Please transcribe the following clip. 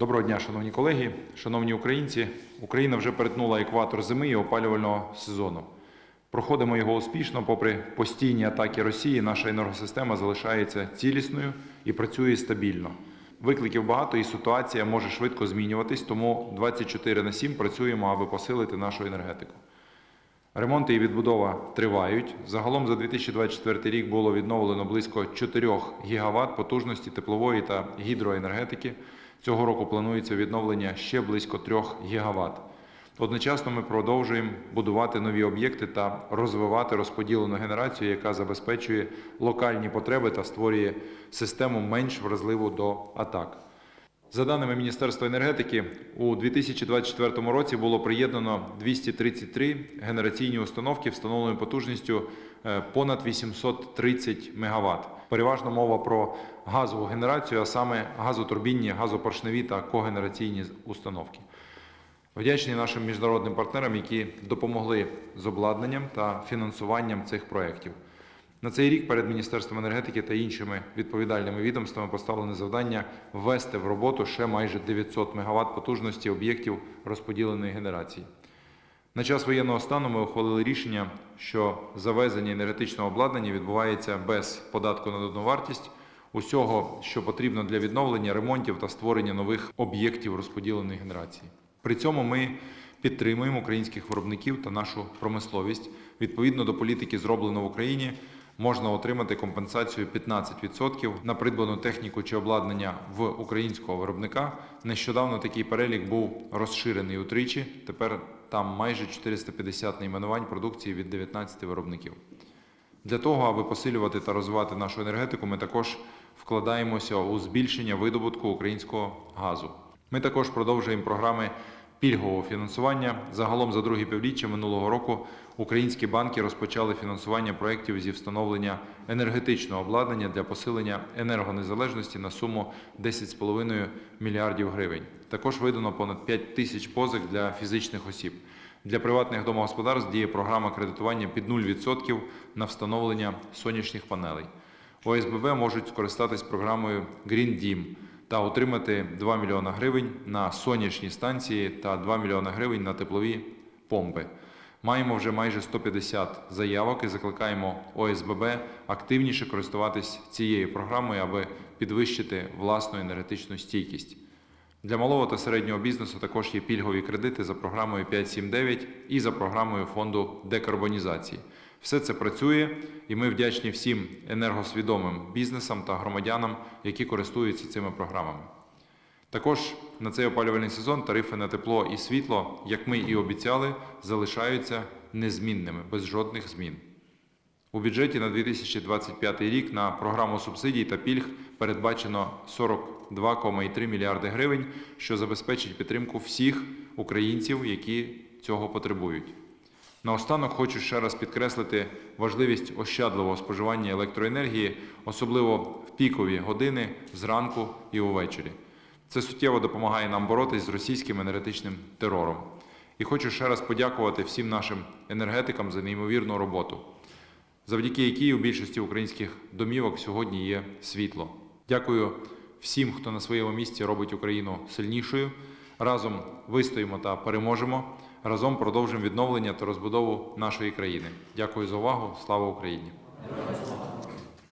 Доброго дня, шановні колеги, шановні українці. Україна вже перетнула екватор зими і опалювального сезону. Проходимо його успішно, попри постійні атаки Росії, наша енергосистема залишається цілісною і працює стабільно. Викликів багато і ситуація може швидко змінюватись, тому 24 на 7 працюємо, аби посилити нашу енергетику. Ремонти і відбудова тривають. Загалом за 2024 рік було відновлено близько 4 гігават потужності теплової та гідроенергетики. Цього року планується відновлення ще близько 3 гігават. Одночасно ми продовжуємо будувати нові об'єкти та розвивати розподілену генерацію, яка забезпечує локальні потреби та створює систему менш вразливу до атак. За даними Міністерства енергетики, у 2024 році було приєднано 233 генераційні установки встановленою потужністю е, понад 830 МВт. Переважно мова про газову генерацію, а саме газотурбінні, газопоршневі та когенераційні установки. Вдячні нашим міжнародним партнерам, які допомогли з обладнанням та фінансуванням цих проєктів. На цей рік перед Міністерством енергетики та іншими відповідальними відомствами поставлене завдання ввести в роботу ще майже 900 МВт потужності об'єктів розподіленої генерації. На час воєнного стану ми ухвалили рішення, що завезення енергетичного обладнання відбувається без податку на додану вартість усього, що потрібно для відновлення, ремонтів та створення нових об'єктів розподіленої генерації. При цьому ми підтримуємо українських виробників та нашу промисловість. Відповідно до політики, зроблено в Україні, можна отримати компенсацію 15% на придбану техніку чи обладнання в українського виробника. Нещодавно такий перелік був розширений утричі. Тепер там майже 450 найменувань продукції від 19 виробників. Для того, аби посилювати та розвивати нашу енергетику, ми також вкладаємося у збільшення видобутку українського газу. Ми також продовжуємо програми пільгового фінансування. Загалом за друге півріччя минулого року українські банки розпочали фінансування проєктів зі встановлення енергетичного обладнання для посилення енергонезалежності на суму 10,5 мільярдів гривень. Також видано понад 5 тисяч позик для фізичних осіб. Для приватних домогосподарств діє програма кредитування під 0% на встановлення сонячних панелей. ОСББ можуть скористатись програмою Green Dім та отримати 2 мільйона гривень на сонячні станції та 2 мільйона гривень на теплові помпи. Маємо вже майже 150 заявок і закликаємо ОСББ активніше користуватись цією програмою, аби підвищити власну енергетичну стійкість. Для малого та середнього бізнесу також є пільгові кредити за програмою 579 і за програмою фонду декарбонізації. Все це працює, і ми вдячні всім енергосвідомим бізнесам та громадянам, які користуються цими програмами. Також на цей опалювальний сезон тарифи на тепло і світло, як ми і обіцяли, залишаються незмінними, без жодних змін. У бюджеті на 2025 рік на програму субсидій та пільг передбачено 42,3 мільярди гривень, що забезпечить підтримку всіх українців, які цього потребують. Наостанок хочу ще раз підкреслити важливість ощадливого споживання електроенергії, особливо в пікові години зранку і увечері. Це суттєво допомагає нам боротись з російським енергетичним терором. І хочу ще раз подякувати всім нашим енергетикам за неймовірну роботу, завдяки якій у більшості українських домівок сьогодні є світло. Дякую всім, хто на своєму місці робить Україну сильнішою. Разом вистоїмо та переможемо. Разом продовжимо відновлення та розбудову нашої країни. Дякую за увагу. Слава Україні!